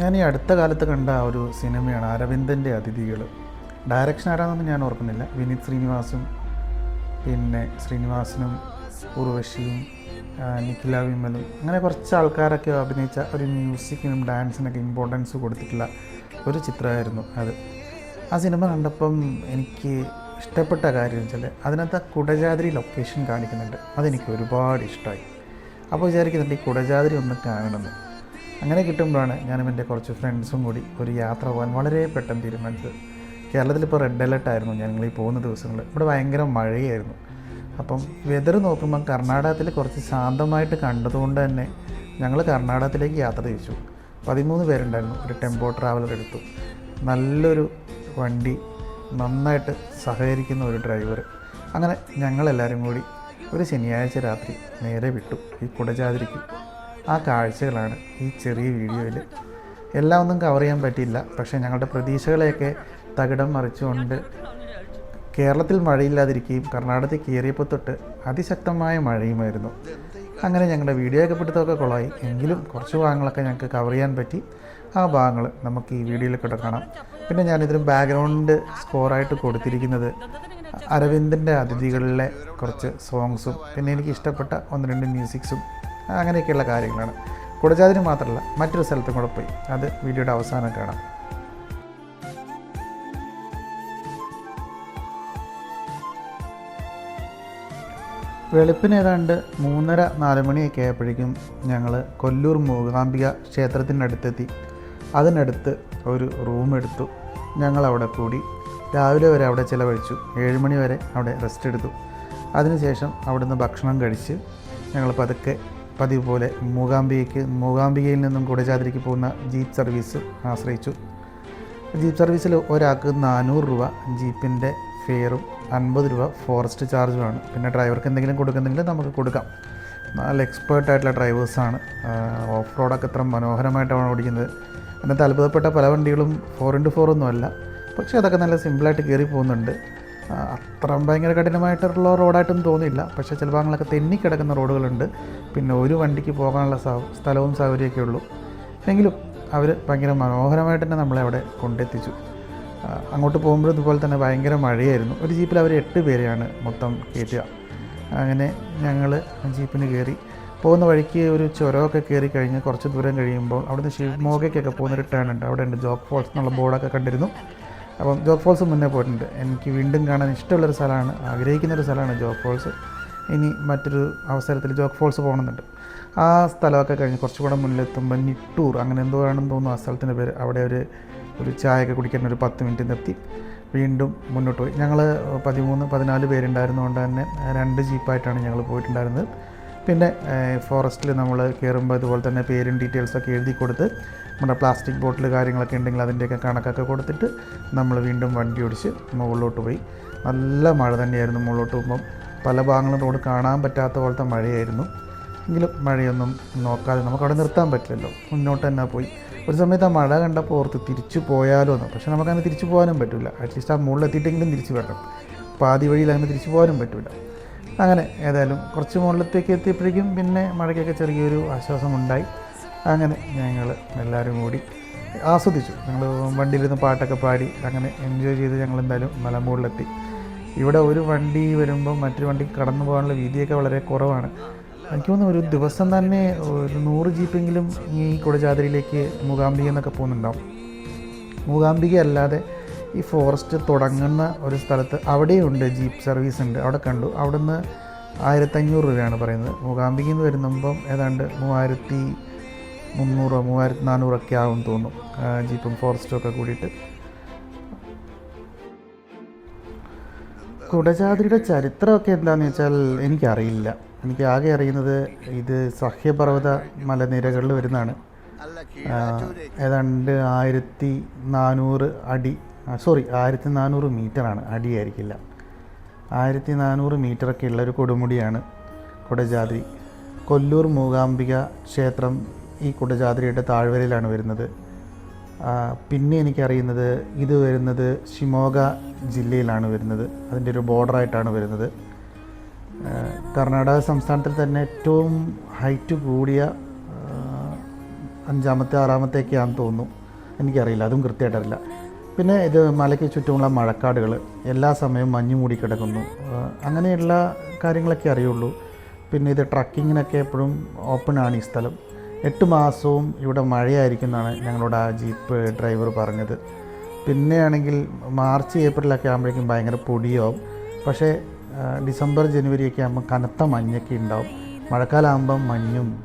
ഞാൻ ഈ അടുത്ത കാലത്ത് കണ്ട ഒരു സിനിമയാണ് അരവിന്ദന്റെ അതിഥികൾ ഡയറക്ഷൻ ആരാണെന്ന് ഞാൻ ഓർക്കുന്നില്ല. വിനീത് ശ്രീനിവാസും പിന്നെ ശ്രീനിവാസനും ഉർവശിയും നിഖില വിമലും അങ്ങനെ കുറച്ച് ആൾക്കാരൊക്കെ അഭിനയിച്ച ഒരു മ്യൂസിക്കിനും ഡാൻസിനൊക്കെ ഇമ്പോർട്ടൻസ് കൊടുത്തിട്ടുള്ള ഒരു ചിത്രമായിരുന്നു അത്. ആ സിനിമ കണ്ടപ്പം എനിക്ക് ഇഷ്ടപ്പെട്ട കാര്യം വെച്ചാൽ അതിനകത്ത് കുടജാദ്രി ലൊക്കേഷൻ കാണിക്കുന്നുണ്ട്. അതെനിക്ക് ഒരുപാട് ഇഷ്ടമായി. അപ്പോൾ വിചാരിക്കുന്നുണ്ട് ഈ കുടജാദ്രി ഒന്ന് കാണണമെന്ന്. അങ്ങനെ കിട്ടുമ്പോഴാണ് ഞാനും എന്റെ കുറച്ച് ഫ്രണ്ട്സും കൂടി ഒരു യാത്ര പോകാൻ വളരെ പെട്ടെന്ന് തീരുമാനിച്ചത്. കേരളത്തിൽ ഇപ്പോൾ റെഡ് അലർട്ട് ആയിരുന്നു ഞങ്ങൾ ഈ പോകുന്ന ദിവസങ്ങൾ. ഇവിടെ ഭയങ്കര മഴയായിരുന്നു. അപ്പം വെതർ നോക്കുമ്പം കർണാടകത്തിൽ കുറച്ച് ശാന്തമായിട്ട് കണ്ടതുകൊണ്ട് തന്നെ ഞങ്ങൾ കർണാടകത്തിലേക്ക് യാത്ര തിരിച്ചു. പതിമൂന്ന് പേരുണ്ടായിരുന്നു. ഒരു ടെമ്പോ ട്രാവലർ എടുത്തു. നല്ലൊരു വണ്ടി നന്നായിട്ട് സഹകരിക്കുന്ന ഒരു ഡ്രൈവർ അങ്ങനെ ഞങ്ങളെല്ലാവരും കൂടി ഒരു ശനിയാഴ്ച രാത്രി നേരെ വിട്ടു. ഈ കുടജാതിരിക്ക് ആ കാഴ്ചകളാണ് ഈ ചെറിയ വീഡിയോയിൽ. എല്ലാം ഒന്നും കവർ ചെയ്യാൻ പറ്റിയില്ല. പക്ഷേ ഞങ്ങളുടെ പ്രതീക്ഷകളെയൊക്കെ തകിടം മറിച്ചുകൊണ്ട് കേരളത്തിൽ മഴയില്ലാതിരിക്കുകയും കർണാടകത്തിൽ കയറിയപ്പോൾ തൊട്ട് അതിശക്തമായ മഴയുമായിരുന്നു. അങ്ങനെ ഞങ്ങളുടെ വീഡിയോ ഒക്കെ പിടുത്തമൊക്കെ കൊളായി. എങ്കിലും കുറച്ച് ഭാഗങ്ങളൊക്കെ ഞങ്ങൾക്ക് കവർ ചെയ്യാൻ പറ്റി. ആ ഭാഗങ്ങൾ നമുക്ക് ഈ വീഡിയോയിൽ കാണാം. പിന്നെ ഞാനിതിന് ബാക്ക്ഗ്രൗണ്ട് സ്കോറായിട്ട് കൊടുത്തിരിക്കുന്നത് അരവിന്ദന്റെ അതിഥികളിലെ കുറച്ച് സോങ്സും പിന്നെ എനിക്ക് ഇഷ്ടപ്പെട്ട ഒന്ന് രണ്ട് മ്യൂസിക്സും അങ്ങനെയൊക്കെയുള്ള കാര്യങ്ങളാണ്. കുടജാതിന് മാത്രമല്ല മറ്റൊരു സ്ഥലത്തും കൂടെ പോയി. അത് വീഡിയോയുടെ അവസാനം കാണാം. വെളുപ്പിന് ഏതാണ്ട് മൂന്നര നാല് മണിയൊക്കെ ആയപ്പോഴേക്കും ഞങ്ങൾ കൊല്ലൂർ മൂകാംബിക ക്ഷേത്രത്തിന്റെ അടുത്തെത്തി അതിനടുത്ത് ഒരു റൂം എടുത്തു. ഞങ്ങൾ അവിടെ കൂടി രാവിലെ വരെ അവിടെ ചിലവഴിച്ചു. ഏഴ് മണി വരെ അവിടെ റെസ്റ്റ് എടുത്തു. അതിനുശേഷം അവിടുന്ന് ഭക്ഷണം കഴിച്ച് ഞങ്ങൾ പതുക്കെ പതിവ് പോലെ മൂകാംബികയ്ക്ക് മൂകാംബികയിൽ നിന്നും കുടജാതിരിക്ക് പോകുന്ന ജീപ്പ് സർവീസ് ആശ്രയിച്ചു. ജീപ്പ് സർവീസിൽ ഒരാൾക്ക് നാനൂറ് രൂപ ജീപ്പിന്റെ ഫെയറും അൻപത് രൂപ ഫോറസ്റ്റ് ചാർജുമാണ്. പിന്നെ ഡ്രൈവർക്ക് എന്തെങ്കിലും കൊടുക്കുന്നെങ്കിൽ നമുക്ക് കൊടുക്കാം. നല്ല എക്സ്പേർട്ട് ആയിട്ടുള്ള ഡ്രൈവേഴ്സാണ് ഓഫ് റോഡൊക്കെ ഇത്ര മനോഹരമായിട്ടാണ് ഓടിക്കുന്നത്. അതിനകത്ത് അത്ഭുതപ്പെട്ട പല വണ്ടികളും ഫോർ ഇന്റു ഫോർ ഒന്നും അല്ല. പക്ഷേ അതൊക്കെ നല്ല സിമ്പിളായിട്ട് കയറി പോകുന്നുണ്ട്. അത്ര ഭയങ്കര കഠിനമായിട്ടുള്ള റോഡായിട്ടൊന്നും തോന്നിയില്ല. പക്ഷേ ചില ഭാഗങ്ങളൊക്കെ തെന്നിക്കിടക്കുന്ന റോഡുകളുണ്ട്. പിന്നെ ഒരു വണ്ടിക്ക് പോകാനുള്ള സ്ഥലവും സൗകര്യമൊക്കെ ഉള്ളൂ. എങ്കിലും അവർ ഭയങ്കര മനോഹരമായിട്ട് തന്നെ നമ്മളെ അവിടെ കൊണ്ടെത്തിച്ചു. അങ്ങോട്ട് പോകുമ്പോഴും ഇതുപോലെ തന്നെ ഭയങ്കര മഴയായിരുന്നു. ഒരു ജീപ്പിൽ അവർ എട്ട് പേരെയാണ് മൊത്തം കയറ്റുക. അങ്ങനെ ഞങ്ങൾ ജീപ്പിന് കയറി. പോകുന്ന വഴിക്ക് ഒരു ചുരമൊക്കെ കയറി കഴിഞ്ഞ് കുറച്ച് ദൂരം കഴിയുമ്പോൾ അവിടുന്ന് ശിവമോഗയ്ക്കൊക്കെ പോകുന്നൊരു ടേൺ ഉണ്ട് അവിടെ ഉണ്ട് ജോക്ക് ഫോൾസ് എന്നുള്ള ബോർഡൊക്കെ കണ്ടിരുന്നു. അപ്പം ജോഗ് ഫോൾസ് മുന്നേ പോയിട്ടുണ്ട്. എനിക്ക് വീണ്ടും കാണാൻ ഇഷ്ടമുള്ളൊരു സ്ഥലമാണ് ആഗ്രഹിക്കുന്നൊരു സ്ഥലമാണ് ജോഗ് ഫോൾസ്. ഇനി മറ്റൊരു അവസരത്തിൽ ജോഗ് ഫോൾസ് പോകണമെന്നുണ്ട്. ആ സ്ഥലമൊക്കെ കഴിഞ്ഞ് കുറച്ചുകൂടെ മുന്നിലെത്തുമ്പോൾ നിട്ടൂർ അങ്ങനെ എന്തോ ആണെന്ന് തോന്നുന്നു ആ സ്ഥലത്തിന്റെ പേര്. അവിടെ ഒരു ഒരു ചായയൊക്കെ കുടിക്കാൻ ഒരു പത്ത് മിനിറ്റ് നിർത്തി. വീണ്ടും മുന്നോട്ട് പോയി. ഞങ്ങൾ പതിമൂന്ന് പതിനാല് പേരുണ്ടായിരുന്നതുകൊണ്ട് തന്നെ രണ്ട് ജീപ്പായിട്ടാണ് ഞങ്ങൾ പോയിട്ടുണ്ടായിരുന്നത്. പിന്നെ ഫോറസ്റ്റിൽ നമ്മൾ കയറുമ്പോൾ ഇതുപോലെ തന്നെ പേരും ഡീറ്റെയിൽസൊക്കെ എഴുതി കൊടുത്ത് നമ്മുടെ പ്ലാസ്റ്റിക് ബോട്ടിൽ കാര്യങ്ങളൊക്കെ ഉണ്ടെങ്കിൽ അതിന്റെയൊക്കെ കണക്കൊക്കെ കൊടുത്തിട്ട് നമ്മൾ വീണ്ടും വണ്ടി ഓടിച്ച് മുകളിലോട്ട് പോയി. നല്ല മഴ തന്നെയായിരുന്നു മുകളിലോട്ട് പോകുമ്പം. പല ഭാഗങ്ങളും റോഡ് കാണാൻ പറ്റാത്ത പോലത്തെ മഴയായിരുന്നു. എങ്കിലും മഴയൊന്നും നോക്കാതെ നമുക്ക് അവിടെ നിർത്താൻ പറ്റില്ലല്ലോ. മുന്നോട്ട് തന്നെ പോയി. ഒരു സമയത്ത് ആ മഴ കണ്ടപ്പോൾ ഓർത്ത് തിരിച്ചു പോയാലോ എന്ന്. പക്ഷേ നമുക്കങ്ങനെ തിരിച്ചു പോകാനും പറ്റില്ല. അറ്റ്ലീസ്റ്റ് ആ മുകളിലെത്തിയിട്ടെങ്കിലും തിരിച്ചു വരണം. പാതി വഴിയിൽ അങ്ങനെ തിരിച്ചു പോകാനും പറ്റില്ല. അങ്ങനെ ഏതായാലും കുറച്ച് മുകളിലത്തേക്ക് എത്തിയപ്പോഴേക്കും പിന്നെ മഴയ്ക്കൊക്കെ ചെറിയൊരു ആശ്വാസമുണ്ടായി. അങ്ങനെ ഞങ്ങൾ എല്ലാവരും കൂടി ആസ്വദിച്ചു. ഞങ്ങൾ വണ്ടിയിലിരുന്ന് പാട്ടൊക്കെ പാടി അങ്ങനെ എൻജോയ് ചെയ്ത് ഞങ്ങൾ എന്തായാലും മലമ്പൂളിലെത്തി ഇവിടെ ഒരു വണ്ടി വരുമ്പോൾ മറ്റൊരു വണ്ടി കടന്നു പോകാനുള്ള വീതിയൊക്കെ വളരെ കുറവാണ്. എനിക്ക് തോന്നുന്നു ഒരു ദിവസം തന്നെ ഒരു നൂറ് ജീപ്പെങ്കിലും ഈ കുടജാതിരിയിലേക്ക് മൂകാംബിക എന്നൊക്കെ പോകുന്നുണ്ടാവും. മൂകാംബിക അല്ലാതെ ഈ ഫോറസ്റ്റ് തുടങ്ങുന്ന ഒരു സ്ഥലത്ത് അവിടെയുണ്ട് ജീപ്പ് സർവീസ് ഉണ്ട്. അവിടെ കണ്ടു. അവിടുന്ന് ആയിരത്തഞ്ഞൂറ് രൂപയാണ് പറയുന്നത്. മൂകാംബികയിൽ നിന്ന് വരുമ്പം ഏതാണ്ട് മൂവായിരത്തി മുന്നൂറോ മൂവായിരത്തി നാനൂറൊക്കെ ആകും തോന്നും. ജീപ്പും ഫോറസ്റ്റും ഒക്കെ കൂടിയിട്ട്. കുടജാതിരിയുടെ ചരിത്രമൊക്കെ എന്താണെന്ന് വെച്ചാൽ എനിക്കറിയില്ല. എനിക്ക് ആകെ അറിയുന്നത് ഇത് സഹ്യപർവത മലനിരകളിൽ വരുന്നതാണ്. ഏതാണ്ട് ആയിരത്തി നാനൂറ് അടി സോറി ആയിരത്തി നാനൂറ് മീറ്ററാണ്. അടിയായിരിക്കില്ല. ആയിരത്തി നാനൂറ് മീറ്ററൊക്കെ ഉള്ളൊരു കൊടുമുടിയാണ് കുടജാതിരി കൊല്ലൂർ മൂകാംബിക ക്ഷേത്രം ഈ കുടജാദ്രിയുടെ താഴ്വരയിലാണ് വരുന്നത്. പിന്നെ എനിക്കറിയുന്നത് ഇത് വരുന്നത് ഷിമോഗ ജില്ലയിലാണ് വരുന്നത്. അതിന്റെ ഒരു ബോർഡറായിട്ടാണ് വരുന്നത്. കർണാടക സംസ്ഥാനത്തിൽ തന്നെ ഏറ്റവും ഹൈറ്റ് കൂടിയ അഞ്ചാമത്തെ ആറാമത്തേക്കാണെന്ന് തോന്നുന്നു. എനിക്കറിയില്ല അതും കൃത്യമായിട്ടറിയില്ല പിന്നെ ഇത് മലയ്ക്ക് ചുറ്റുമുള്ള മഴക്കാടുകൾ എല്ലാ സമയവും മഞ്ഞ് മൂടി കിടക്കുന്നു. അങ്ങനെയുള്ള കാര്യങ്ങളൊക്കെ അറിയുള്ളൂ. പിന്നെ ഇത് ട്രക്കിങ്ങിനൊക്കെ എപ്പോഴും ഓപ്പൺ ആണ് ഈ സ്ഥലം. എട്ട് മാസവും ഇവിടെ മഴയായിരിക്കും എന്നാണ് ഞങ്ങളോട് ആ ജീപ്പ് ഡ്രൈവർ പറഞ്ഞത്. പിന്നെയാണെങ്കിൽ മാർച്ച് ഏപ്രിലൊക്കെ ആകുമ്പോഴേക്കും ഭയങ്കര പൊടിയാവും. പക്ഷേ ഡിസംബർ ജനുവരി ഒക്കെ ആകുമ്പോൾ കനത്ത മഞ്ഞൊക്കെ ഉണ്ടാവും. മഴക്കാലമാകുമ്പം മഞ്ഞും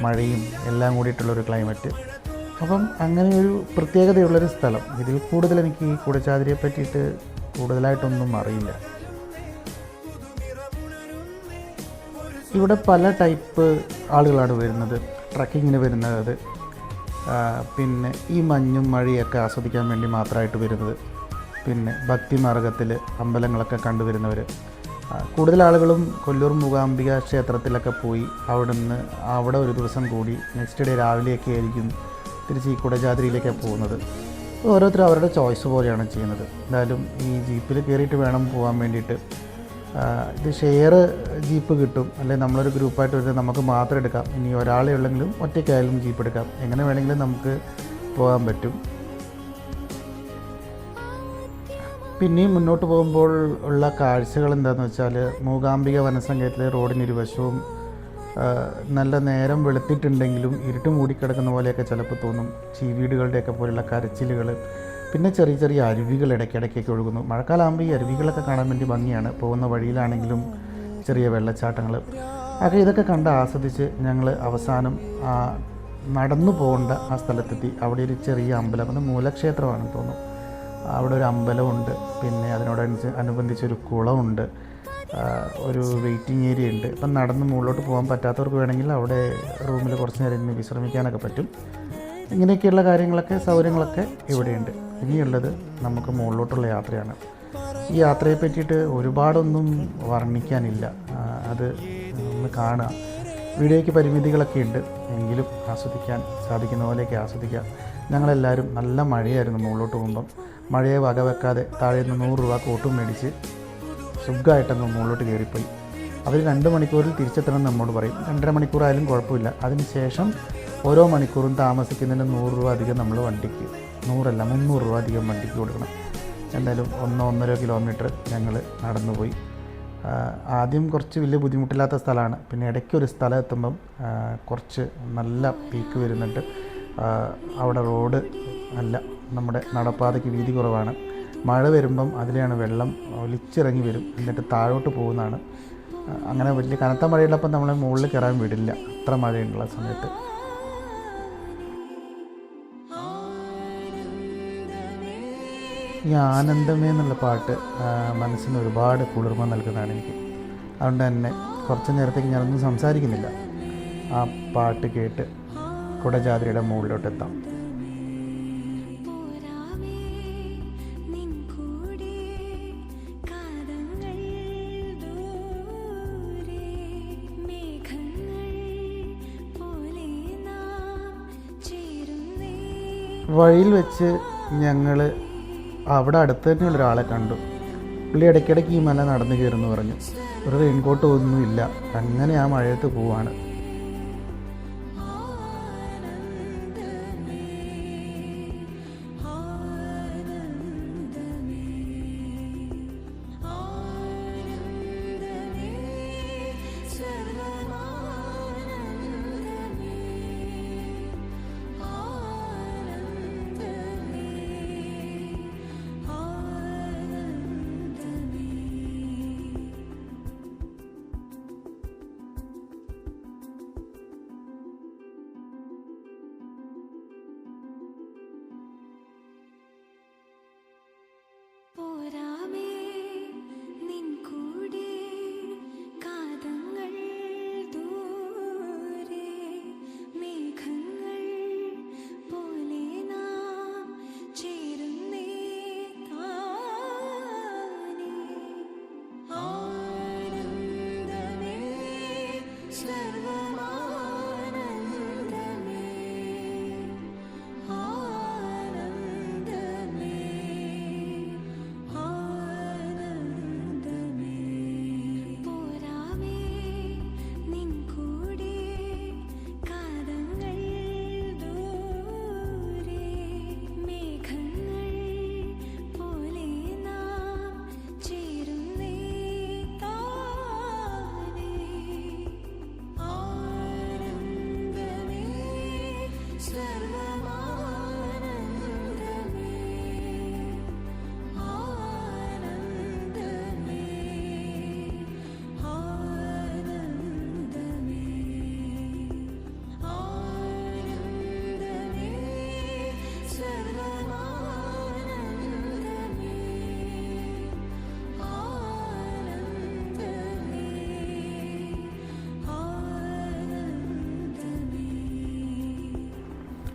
മഴയും എല്ലാം കൂടിയിട്ടുള്ളൊരു ക്ലൈമറ്റ്. അപ്പം അങ്ങനെ ഒരു പ്രത്യേകതയുള്ളൊരു സ്ഥലം. ഇതിൽ കൂടുതൽ എനിക്ക് ഈ കുടച്ചാതിരിയെ പറ്റിയിട്ട് കൂടുതലായിട്ടൊന്നും അറിയില്ല. ഇവിടെ പല ടൈപ്പ് ആളുകളാണ് വരുന്നത്. ട്രക്കിങ്ങിന് വരുന്നത്. പിന്നെ ഈ മഞ്ഞും മഴയൊക്കെ ആസ്വദിക്കാൻ വേണ്ടി മാത്രമായിട്ട് വരുന്നത്. പിന്നെ ഭക്തിമാർഗത്തിൽ അമ്പലങ്ങളൊക്കെ കണ്ടുവരുന്നവർ കൂടുതൽ ആളുകളും കൊല്ലൂർ മൂകാംബിക ക്ഷേത്രത്തിലൊക്കെ പോയി അവിടുന്ന് അവിടെ ഒരു ദിവസം കൂടി നെക്സ്റ്റ് ഡേ രാവിലെയൊക്കെ ആയിരിക്കും തിരിച്ച് ഈ കുടജാതിരിയിലേക്കാണ് പോകുന്നത്. ഓരോരുത്തരും അവരുടെ ചോയ്സ് പോലെയാണ് ചെയ്യുന്നത്. എന്തായാലും ഈ ജീപ്പിൽ കയറിയിട്ട് വേണം പോകാൻ വേണ്ടിയിട്ട്. ഇത് ഷെയർ ജീപ്പ് കിട്ടും. അല്ലെങ്കിൽ നമ്മളൊരു ഗ്രൂപ്പായിട്ട് വരുന്നത് നമുക്ക് മാത്രം എടുക്കാം. ഇനി ഒരാളെ ഉള്ളെങ്കിലും ഒറ്റയ്ക്കായാലും ജീപ്പ് എടുക്കാം. എങ്ങനെ വേണമെങ്കിലും നമുക്ക് പോകാൻ പറ്റും. പിന്നെയും മുന്നോട്ട് പോകുമ്പോൾ ഉള്ള കാഴ്ചകൾ എന്താണെന്ന് വെച്ചാൽ മൂകാംബിക വനസങ്കേതത്തിലെ റോഡിന് ഇരുവശവും നല്ല നേരം വെളുത്തിട്ടുണ്ടെങ്കിലും ഇരുട്ട് മൂടിക്കിടക്കുന്ന പോലെയൊക്കെ ചിലപ്പോൾ തോന്നും. ചീവീടുകളുടെയൊക്കെ പോലുള്ള കരച്ചിലുകൾ പിന്നെ ചെറിയ ചെറിയ അരുവികൾ ഇടയ്ക്കിടയ്ക്കൊക്കെ ഒഴുകുന്നു. മഴക്കാലമാകുമ്പോൾ ഈ അരുവികളൊക്കെ കാണാൻ വേണ്ടി ഭംഗിയാണ്. പോകുന്ന വഴിയിലാണെങ്കിലും ചെറിയ വെള്ളച്ചാട്ടങ്ങൾ. ഒക്കെ ഇതൊക്കെ കണ്ട് ആസ്വദിച്ച് ഞങ്ങൾ അവസാനം നടന്നു പോകേണ്ട ആ സ്ഥലത്തെത്തി. അവിടെ ഒരു ചെറിയ അമ്പലം അത് മൂലക്ഷേത്രമാണെന്ന് തോന്നുന്നു. അവിടെ ഒരു അമ്പലമുണ്ട്. പിന്നെ അതിനോടനുസരിച്ച് അനുബന്ധിച്ചൊരു കുളമുണ്ട്. ഒരു വെയിറ്റിംഗ് ഏരിയ ഉണ്ട്. ഇപ്പം നടന്ന് മുകളിലോട്ട് പോകാൻ പറ്റാത്തവർക്ക് വേണമെങ്കിൽ അവിടെ റൂമിൽ കുറച്ച് നേരം ഇരുന്ന് വിശ്രമിക്കാനൊക്കെ പറ്റും. ഇങ്ങനെയൊക്കെയുള്ള കാര്യങ്ങളൊക്കെ സൗകര്യങ്ങളൊക്കെ ഇവിടെയുണ്ട്. ഇനിയുള്ളത് നമുക്ക് മുകളിലോട്ടുള്ള യാത്രയാണ്. ഈ യാത്രയെ പറ്റിയിട്ട് ഒരുപാടൊന്നും വർണിക്കാനില്ല. അത് ഒന്ന് കാണുക. വീഡിയോയ്ക്ക് പരിമിതികളൊക്കെ ഉണ്ട്. എങ്കിലും ആസ്വദിക്കാൻ സാധിക്കുന്ന പോലെയൊക്കെ ആസ്വദിക്കാം. ഞങ്ങളെല്ലാവരും നല്ല മഴയായിരുന്നു മുകളിലോട്ട് പോകുമ്പം. മഴയെ വകവെക്കാതെ താഴെ നിന്ന് നൂറ് രൂപ കോട്ടും മേടിച്ച് സുഖമായിട്ടങ്ങ് മുകളിലോട്ട് കയറിപ്പോയി. അവർ രണ്ട് മണിക്കൂറിൽ തിരിച്ചെത്തണം എന്ന് നമ്മോട് പറയും. രണ്ടര മണിക്കൂറായാലും കുഴപ്പമില്ല. അതിനുശേഷം ഓരോ മണിക്കൂറും താമസിക്കുന്നതിന് നൂറ് രൂപ അധികം നമ്മൾ വണ്ടിക്ക്. നൂറല്ല മുന്നൂറ് രൂപ അധികം വണ്ടിക്ക് കൊടുക്കണം. എന്തായാലും ഒന്നോ ഒന്നര കിലോമീറ്റർ ഞങ്ങൾ നടന്നുപോയി. ആദ്യം കുറച്ച് വലിയ ബുദ്ധിമുട്ടില്ലാത്ത സ്ഥലമാണ്. പിന്നെ ഇടയ്ക്ക് ഒരു സ്ഥലം എത്തുമ്പം കുറച്ച് നല്ല പീക്ക് വരുന്നുണ്ട്. അവിടെ റോഡ് അല്ല നമ്മുടെ നടപ്പാതയ്ക്ക് വീതി കുറവാണ്. മഴ വരുമ്പം അതിലെയാണ് വെള്ളം ഒലിച്ചിറങ്ങി വരും. എന്നിട്ട് താഴോട്ട് പോകുന്നതാണ്. അങ്ങനെ വലിയ കനത്ത മഴയുള്ളപ്പം നമ്മളെ മുകളിൽ കയറാൻ വിടില്ല. അത്ര മഴയുള്ള സമയത്ത്. ഈ ആനന്ദമേ എന്നുള്ള പാട്ട് മനസ്സിന് ഒരുപാട് കുളിർമ നൽകുന്നതാണ് എനിക്ക്. അതുകൊണ്ട് തന്നെ കുറച്ച് നേരത്തേക്ക് ഞാനൊന്നും സംസാരിക്കുന്നില്ല. ആ പാട്ട് കേട്ട് കുടജാതിരിയുടെ മുകളിലോട്ട് എത്താം. വഴിയിൽ വെച്ച് ഞങ്ങൾ അവിടെ അടുത്ത് തന്നെയുള്ള ഒരാളെ കണ്ടു. പുള്ളി ഇടയ്ക്കിടയ്ക്ക് ഈ മല നടന്നു കയറുന്നു പറഞ്ഞു. ഒരു റെയിൻകോട്ട് ഒന്നുമില്ല അങ്ങനെ ആ മഴയത്ത് പോവാണ്.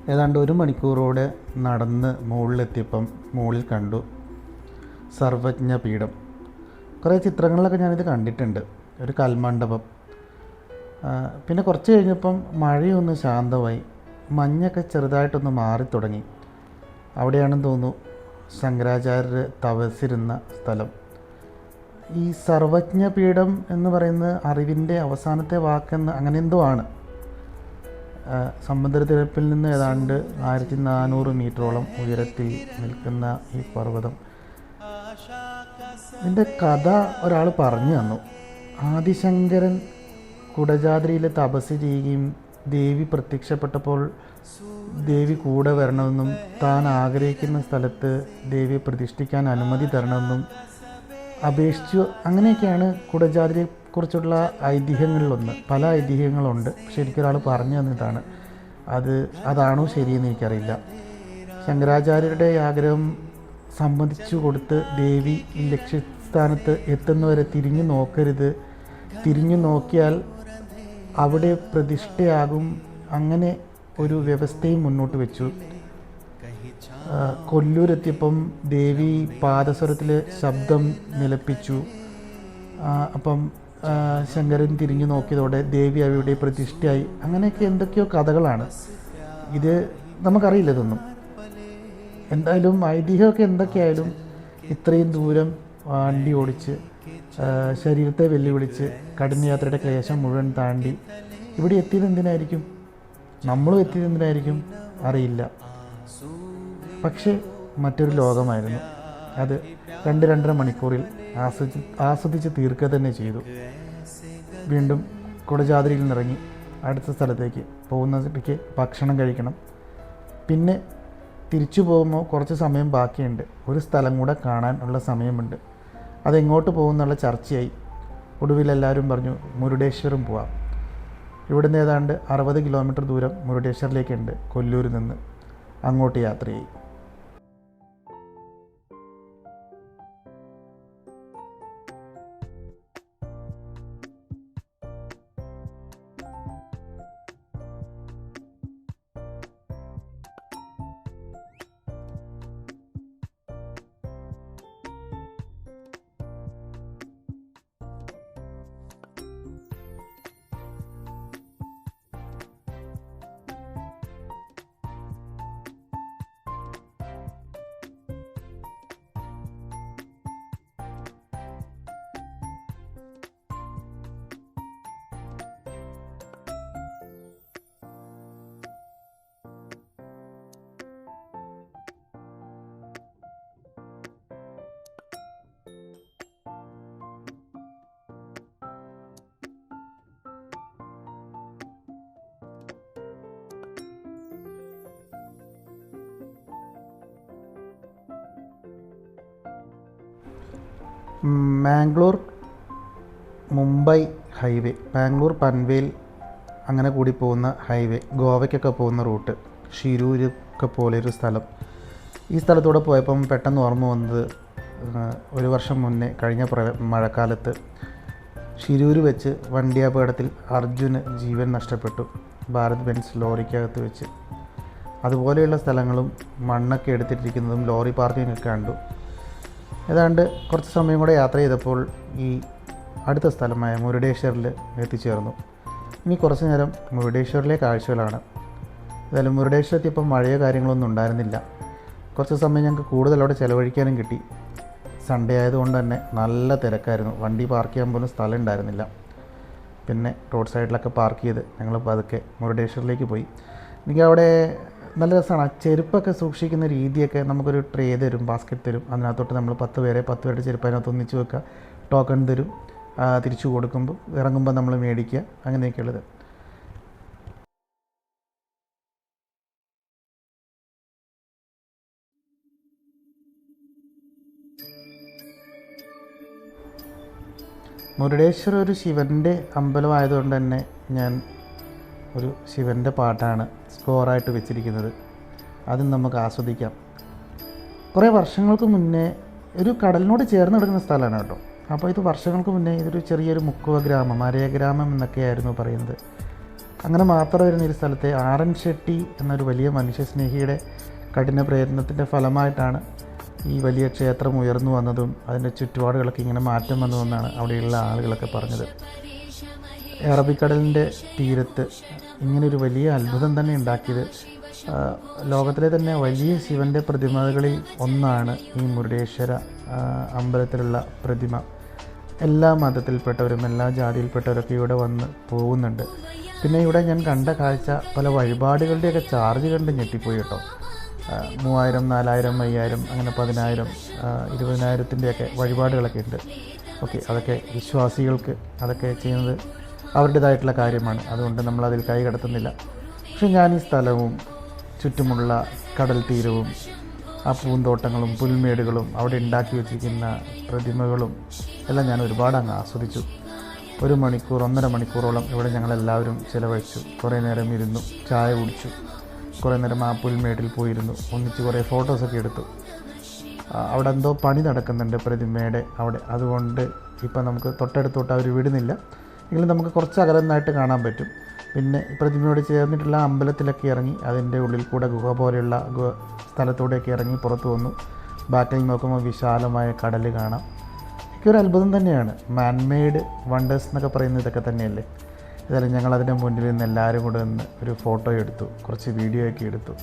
ഏതാണ്ട് ഒരു മണിക്കൂറോടെ നടന്ന് മുകളിലെത്തിയപ്പം മുകളിൽ കണ്ടു സർവജ്ഞ പീഠം. കുറേ ചിത്രങ്ങളിലൊക്കെ ഞാനിത് കണ്ടിട്ടുണ്ട്. ഒരു കൽമണ്ഡപം. പിന്നെ കുറച്ച് കഴിഞ്ഞപ്പം മഴയൊന്ന് ശാന്തമായി. മഞ്ഞൊക്കെ ചെറുതായിട്ടൊന്ന് മാറി തുടങ്ങി അവിടെയാണെന്ന് തോന്നുന്നു ശങ്കരാചാര്യർ തപസിരുന്ന സ്ഥലം. ഈ സർവജ്ഞ പീഠം എന്ന് പറയുന്നത് അറിവിന്റെ അവസാനത്തെ വാക്കെന്ന് അങ്ങനെ എന്തോ ആണ്. സമുദ്രനിരപ്പിൽ നിന്ന് ഏതാണ്ട് ആയിരത്തി നാനൂറ് മീറ്ററോളം ഉയരത്തിൽ നിൽക്കുന്ന ഈ പർവതം. ഇതിന്റെ കഥ ഒരാൾ പറഞ്ഞു തന്നു. ആദിശങ്കരൻ കുടജാദ്രിയിൽ തപസ് ചെയ്യുകയും ദേവി പ്രത്യക്ഷപ്പെട്ടപ്പോൾ ദേവി കൂടെ വരണമെന്നും താൻ ആഗ്രഹിക്കുന്ന സ്ഥലത്ത് ദേവിയെ പ്രതിഷ്ഠിക്കാൻ അനുമതി തരണമെന്നും അപേക്ഷിച്ചു. അങ്ങനെയൊക്കെയാണ് കുടജാതിരെ കുറിച്ചുള്ള ഐതിഹ്യങ്ങളിലൊന്ന് പല ഐതിഹ്യങ്ങളുണ്ട്. എനിക്കൊരാൾ പറഞ്ഞു തന്നിട്ടാണ് അത് അതാണോ ശരിയെന്ന് എനിക്കറിയില്ല. ശങ്കരാചാര്യരുടെ ആഗ്രഹം സംബന്ധിച്ചു കൊടുത്ത് ദേവി ലക്ഷ്യസ്ഥാനത്ത് എത്തുന്നവരെ തിരിഞ്ഞു നോക്കരുത്. തിരിഞ്ഞു നോക്കിയാൽ അവിടെ പ്രതിഷ്ഠയാകും. അങ്ങനെ ഒരു വ്യവസ്ഥയും മുന്നോട്ട് വെച്ചു. കൊല്ലൂരെത്തിയപ്പം ദേവി പാദസ്വരത്തിൽ ശബ്ദം നിലപ്പിച്ചു. അപ്പം ശങ്കരൻ തിരിഞ്ഞു നോക്കിയതോടെ ദേവി അവയുടെ പ്രതിഷ്ഠയായി. അങ്ങനെയൊക്കെ എന്തൊക്കെയോ കഥകളാണ്. ഇത് നമുക്കറിയില്ല ഇതൊന്നും. എന്തായാലും ഐതിഹ്യമൊക്കെ എന്തൊക്കെയായാലും ഇത്രയും ദൂരം വണ്ടി ഓടിച്ച് ശരീരത്തെ വെല്ലുവിളിച്ച് കഠിനയാത്രയുടെ ക്ലേശം മുഴുവൻ താണ്ടി ഇവിടെ എത്തിയത് എന്തിനായിരിക്കും? നമ്മളും എത്തിയത് എന്തിനായിരിക്കും? അറിയില്ല. പക്ഷേ മറ്റൊരു ലോകമായിരുന്നു. അത് രണ്ട് രണ്ടര മണിക്കൂറിൽ ആസ്വദിച്ച് ആസ്വദിച്ച് തീർക്കുക തന്നെ ചെയ്തു. വീണ്ടും കുടജാതിരിയിൽ നിന്നിറങ്ങി അടുത്ത സ്ഥലത്തേക്ക് പോകുന്നതിലേക്ക് ഭക്ഷണം കഴിക്കണം. പിന്നെ തിരിച്ചു പോകുമ്പോൾ കുറച്ച് സമയം ബാക്കിയുണ്ട്. ഒരു സ്ഥലം കൂടെ കാണാനുള്ള സമയമുണ്ട്. അതെങ്ങോട്ട് പോകുന്നുള്ള ചർച്ചയായി. ഒടുവിൽ എല്ലാവരും പറഞ്ഞു മുരുടേശ്വരം പോവാം. ഇവിടുന്ന് ഏതാണ്ട് അറുപത് കിലോമീറ്റർ ദൂരം മുരുടേശ്വറിലേക്കുണ്ട് കൊല്ലൂരിൽ നിന്ന്. അങ്ങോട്ട് യാത്ര ചെയ്യും മാംഗ്ലൂർ മുംബൈ ഹൈവേ ബാംഗ്ലൂർ പൻവേൽ അങ്ങനെ കൂടി പോകുന്ന ഹൈവേ ഗോവയ്ക്കൊക്കെ പോകുന്ന റൂട്ട് ഷിരൂരൊക്കെ പോലൊരു സ്ഥലം. ഈ സ്ഥലത്തൂടെ പോയപ്പം പെട്ടെന്ന് ഓർമ്മ വന്നത് ഒരു വർഷം മുന്നേ കഴിഞ്ഞ മഴക്കാലത്ത് ഷിരൂർ വെച്ച് വണ്ടി അപകടത്തിൽ അർജുന് ജീവൻ നഷ്ടപ്പെട്ടു ഭാരത് ബെൻസ് ലോറിക്കകത്ത് വെച്ച്. അതുപോലെയുള്ള സ്ഥലങ്ങളും മണ്ണൊക്കെ എടുത്തിട്ടിരിക്കുന്നതും ലോറി പാർക്കിങ്ങൊക്കെ കണ്ടു. ഏതാണ്ട് കുറച്ച് സമയം കൂടെ യാത്ര ചെയ്തപ്പോൾ ഈ അടുത്ത സ്ഥലമായ മുരുടേശ്വറിൽ എത്തിച്ചേർന്നു. ഇനി കുറച്ച് നേരം മുരുടേശ്വറിലെ കാഴ്ചകളാണ്. ഏതായാലും മുരുടേശ്വർ ഇപ്പം മഴയോ കാര്യങ്ങളൊന്നും ഉണ്ടായിരുന്നില്ല. കുറച്ച് സമയം ഞങ്ങൾക്ക് കൂടുതൽ അവിടെ ചിലവഴിക്കാനും കിട്ടി. സൺഡേ ആയതുകൊണ്ട് തന്നെ നല്ല തിരക്കായിരുന്നു. വണ്ടി പാർക്ക് ചെയ്യാൻ പോലും സ്ഥലം ഉണ്ടായിരുന്നില്ല. പിന്നെ റോഡ് സൈഡിലൊക്കെ പാർക്ക് ചെയ്ത് ഞങ്ങൾ പതുക്കെ മുരുടേശ്വറിലേക്ക് പോയി. എനിക്ക് അവിടെ നല്ല രസമാണ്. ആ ചെരുപ്പൊക്കെ സൂക്ഷിക്കുന്ന രീതിയൊക്കെ നമുക്കൊരു ട്രേ തരും ബാസ്ക്കറ്റ് തരും. അതിനകത്തോട്ട് നമ്മൾ പത്ത് പേരെ പത്ത് പേരുടെ ചെരുപ്പ് അതിനകത്ത് ഒന്നിച്ച് വെക്കുക. ടോക്കൺ തരും. തിരിച്ചു കൊടുക്കുമ്പോൾ ഇറങ്ങുമ്പോൾ നമ്മൾ മേടിക്കുക. അങ്ങനെയൊക്കെയുള്ളത്. മുരുടേശ്വർ ഒരു ശിവന്റെ അമ്പലമായതുകൊണ്ട് തന്നെ ഞാൻ ഒരു ശിവന്റെ പാട്ടാണ് സ്കോറായിട്ട് വെച്ചിരിക്കുന്നത്. അതും നമുക്ക് ആസ്വദിക്കാം. കുറേ വർഷങ്ങൾക്ക് മുന്നേ ഒരു കടലിനോട് ചേർന്ന് കിടക്കുന്ന സ്ഥലമാണ് കേട്ടോ. അപ്പോൾ ഇത് വർഷങ്ങൾക്ക് മുന്നേ ഇതൊരു ചെറിയൊരു മുക്കുവ ഗ്രാമം അരയ ഗ്രാമം എന്നൊക്കെയായിരുന്നു പറയുന്നത്. അങ്ങനെ മാത്രം വരുന്ന ഒരു സ്ഥലത്തെ ആർ ഷെട്ടി എന്നൊരു വലിയ മനുഷ്യസ്നേഹിയുടെ കഠിന പ്രയത്നത്തിന്റെ ഫലമായിട്ടാണ് ഈ വലിയ ക്ഷേത്രം ഉയർന്നു വന്നതും അതിന്റെ ചുറ്റുപാടുകളൊക്കെ ഇങ്ങനെ മാറ്റം വന്നതെന്നാണ് അവിടെയുള്ള ആളുകളൊക്കെ പറഞ്ഞത്. അറബിക്കടലിന്റെ തീരത്ത് ഇങ്ങനൊരു വലിയ അത്ഭുതം തന്നെ ഉണ്ടാക്കിയത്. ലോകത്തിലെ തന്നെ വലിയ ശിവന്റെ പ്രതിമകളിൽ ഒന്നാണ് ഈ മുരുടേശ്വര അമ്പലത്തിലുള്ള പ്രതിമ. എല്ലാ മതത്തിൽപ്പെട്ടവരും എല്ലാ ജാതിയിൽപ്പെട്ടവരൊക്കെ ഇവിടെ വന്ന് പോകുന്നുണ്ട്. പിന്നെ ഇവിടെ ഞാൻ കണ്ട കാഴ്ച പല വഴിപാടുകളുടെയൊക്കെ ചാർജ് കണ്ട് ഞെട്ടിപ്പോയി കേട്ടോ. മൂവായിരം നാലായിരം അയ്യായിരം അങ്ങനെ പതിനായിരം ഇരുപതിനായിരത്തിന്റെയൊക്കെ വഴിപാടുകളൊക്കെ ഉണ്ട്. ഓക്കെ അതൊക്കെ വിശ്വാസികൾക്ക് അതൊക്കെ ചെയ്യുന്നത് അവരുടേതായിട്ടുള്ള കാര്യമാണ്. അതുകൊണ്ട് നമ്മൾ അതിൽ കൈ കടത്തുന്നില്ല. പക്ഷെ ഞാൻ ഈ സ്ഥലവും ചുറ്റുമുള്ള കടൽ തീരവും ആ പൂന്തോട്ടങ്ങളും പുൽമേടുകളും അവിടെ ഉണ്ടാക്കി വെച്ചിരിക്കുന്ന പ്രതിമകളും എല്ലാം ഞാൻ ഒരുപാട് അങ്ങ് ആസ്വദിച്ചു. ഒരു മണിക്കൂർ ഒന്നര മണിക്കൂറോളം ഇവിടെ ഞങ്ങളെല്ലാവരും ചിലവഴിച്ചു. കുറേ നേരം ഇരുന്നു ചായ കുടിച്ചു. കുറേ നേരം ആ പുൽമേട്ടിൽ പോയിരുന്നു. ഒന്നിച്ച് കുറേ ഫോട്ടോസൊക്കെ എടുത്തു. അവിടെ എന്തോ പണി നടക്കുന്നുണ്ട് പ്രതിമയുടെ അവിടെ. അതുകൊണ്ട് ഇപ്പം നമുക്ക് തൊട്ടടുത്തോട്ട് അവർ വിടുന്നില്ല എങ്കിലും നമുക്ക് കുറച്ച് അകലന്നായിട്ട് കാണാൻ പറ്റും. പിന്നെ പ്രതിമയോട് ചേർന്നിട്ടുള്ള അമ്പലത്തിലൊക്കെ ഇറങ്ങി അതിന്റെ ഉള്ളിൽ കൂടെ ഗുഹ പോലെയുള്ള ഗുഹ സ്ഥലത്തൂടെയൊക്കെ ഇറങ്ങി പുറത്തു വന്നു. ബാക്കിൽ നോക്കുമ്പോൾ വിശാലമായ കടൽ കാണാം. ഒക്കെ ഒരു അത്ഭുതം തന്നെയാണ്. മാൻമെയ്ഡ് വണ്ടേഴ്സ് എന്നൊക്കെ പറയുന്നത് ഇതൊക്കെ തന്നെയല്ലേ? ഏതായാലും ഞങ്ങൾ അതിന്റെ മുന്നിൽ നിന്ന് എല്ലാവരും കൂടെ നിന്ന് ഒരു ഫോട്ടോ എടുത്തു. കുറച്ച് വീഡിയോ ഒക്കെ എടുത്തു.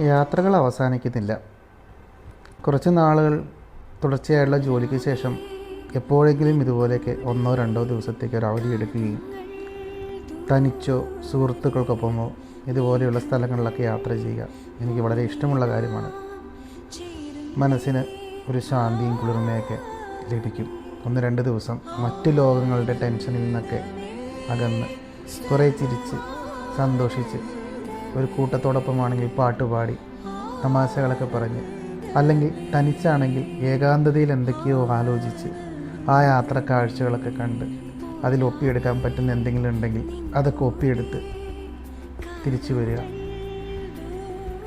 യാത്രകൾ അവസാനിക്കുന്നില്ല. കുറച്ച് നാളുകൾ തുടർച്ചയായുള്ള ജോലിക്ക് ശേഷം എപ്പോഴെങ്കിലും ഇതുപോലെയൊക്കെ ഒന്നോ രണ്ടോ ദിവസത്തേക്ക് ഒരു അവധി എടുക്കുകയും തനിച്ചോ സുഹൃത്തുക്കൾക്കൊപ്പമോ ഇതുപോലെയുള്ള സ്ഥലങ്ങളിലൊക്കെ യാത്ര ചെയ്യുക എനിക്ക് വളരെ ഇഷ്ടമുള്ള കാര്യമാണ്. മനസ്സിന് ഒരു ശാന്തിയും കുളിർമയൊക്കെ ലഭിക്കും. ഒന്ന് രണ്ട് ദിവസം മറ്റു ലോകങ്ങളുടെ ടെൻഷനിൽ നിന്നൊക്കെ അകന്ന് കുറേ ചിരിച്ച് സന്തോഷിച്ച് ഒരു കൂട്ടത്തോടൊപ്പമാണെങ്കിൽ പാട്ടുപാടി തമാശകളൊക്കെ പറഞ്ഞ്. അല്ലെങ്കിൽ തനിച്ചാണെങ്കിൽ ഏകാന്തതയിൽ എന്തൊക്കെയോ ആലോചിച്ച് ആ യാത്ര കാഴ്ചകളൊക്കെ കണ്ട് അതിൽ ഒപ്പിയെടുക്കാൻ പറ്റുന്ന എന്തെങ്കിലും ഉണ്ടെങ്കിൽ അതൊക്കെ ഒപ്പിയെടുത്ത് തിരിച്ചു വരിക.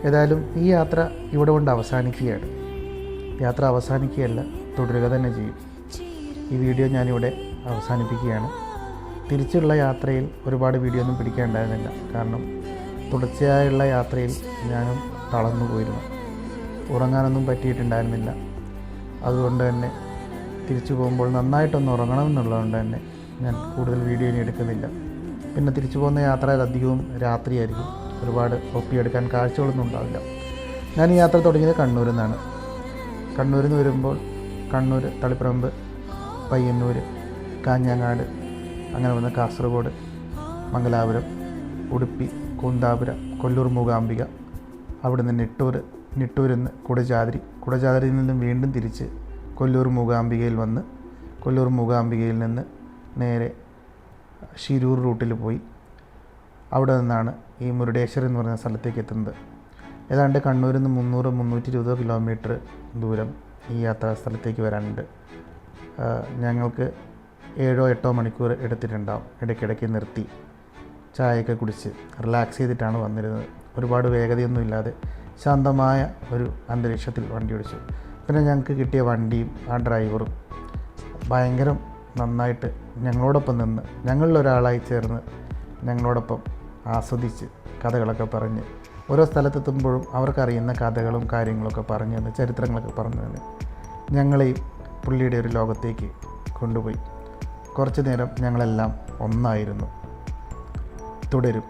ഏതായാലും ഈ യാത്ര ഇവിടെ കൊണ്ട് അവസാനിക്കുകയാണ്. യാത്ര അവസാനിക്കുകയല്ല തുടരുക തന്നെ ചെയ്യും. ഈ വീഡിയോ ഞാനിവിടെ അവസാനിപ്പിക്കുകയാണ്. തിരിച്ചുള്ള യാത്രയിൽ ഒരുപാട് വീഡിയോ ഒന്നും പിടിക്കാനുണ്ടായിരുന്നില്ല കാരണം തുടർച്ചയായുള്ള യാത്രയിൽ ഞാനും തളർന്നു പോയിരുന്നു. ഉറങ്ങാനൊന്നും പറ്റിയിട്ടുണ്ടായിരുന്നില്ല. അതുകൊണ്ട് തന്നെ തിരിച്ചു പോകുമ്പോൾ നന്നായിട്ടൊന്ന് ഉറങ്ങണം എന്നുള്ളതുകൊണ്ട് തന്നെ ഞാൻ കൂടുതൽ വീഡിയോ ഇനി എടുക്കുന്നില്ല. പിന്നെ തിരിച്ചു പോകുന്ന യാത്ര അധികവും രാത്രിയായിരിക്കും. ഒരുപാട് ഒപ്പിയെടുക്കാൻ കാഴ്ചകളൊന്നും ഉണ്ടാവില്ല. ഞാൻ ഈ യാത്ര തുടങ്ങിയത് കണ്ണൂരിൽ നിന്നാണ്. കണ്ണൂരിൽ നിന്ന് വരുമ്പോൾ കണ്ണൂർ തളിപ്പറമ്പ് പയ്യന്നൂർ കാഞ്ഞങ്ങാട് അങ്ങനെ വന്ന് കാസർഗോഡ് മംഗലാപുരം ഉടുപ്പി കുന്താപുര കൊല്ലൂർ മൂകാംബിക അവിടെ നിന്ന് നെട്ടൂർ നെട്ടൂരിൽ നിന്ന് കുടജാതിരി കുടജാതിരിയിൽ നിന്നും വീണ്ടും തിരിച്ച് കൊല്ലൂർ മൂകാംബികയിൽ വന്ന് കൊല്ലൂർ മൂകാംബികയിൽ നിന്ന് നേരെ ഷിരൂർ റൂട്ടിൽ പോയി. അവിടെ നിന്നാണ് ഈ മുരുടേശ്വർ എന്ന് പറയുന്ന സ്ഥലത്തേക്ക് എത്തുന്നത്. ഏതാണ്ട് കണ്ണൂരിൽ നിന്ന് മുന്നൂറ് മുന്നൂറ്റി ഇരുപത് കിലോമീറ്റർ ദൂരം ഈ യാത്രാ സ്ഥലത്തേക്ക് വരാനുണ്ട്. ഞങ്ങൾക്ക് ഏഴോ എട്ടോ മണിക്കൂർ എടുത്തിട്ടുണ്ടാവും. ഇടയ്ക്കിടയ്ക്ക് നിർത്തി. ചായയൊക്കെ കുടിച്ച് റിലാക്സ് ചെയ്തിട്ടാണ് വന്നിരുന്നത്. ഒരുപാട് വേഗതയൊന്നും ഇല്ലാതെ ശാന്തമായ ഒരു അന്തരീക്ഷത്തിൽ വണ്ടി ഓടിച്ചു. പിന്നെ ഞങ്ങൾക്ക് കിട്ടിയ വണ്ടിയും ആ ഡ്രൈവറും ഭയങ്കര നന്നായിട്ട് ഞങ്ങളോടൊപ്പം നിന്ന് ഞങ്ങളിലൊരാളായി ചേർന്ന് ഞങ്ങളോടൊപ്പം ആസ്വദിച്ച് കഥകളൊക്കെ പറഞ്ഞ് ഓരോ സ്ഥലത്തെത്തുമ്പോഴും അവർക്കറിയുന്ന കഥകളും കാര്യങ്ങളൊക്കെ പറഞ്ഞു തന്ന് ചരിത്രങ്ങളൊക്കെ പറഞ്ഞു തന്ന് ഞങ്ങളെയും പുള്ളിയുടെ ഒരു ലോകത്തേക്ക് കൊണ്ടുപോയി. കുറച്ച് നേരം ഞങ്ങളെല്ലാം ഒന്നായിരുന്നു. തുടരും.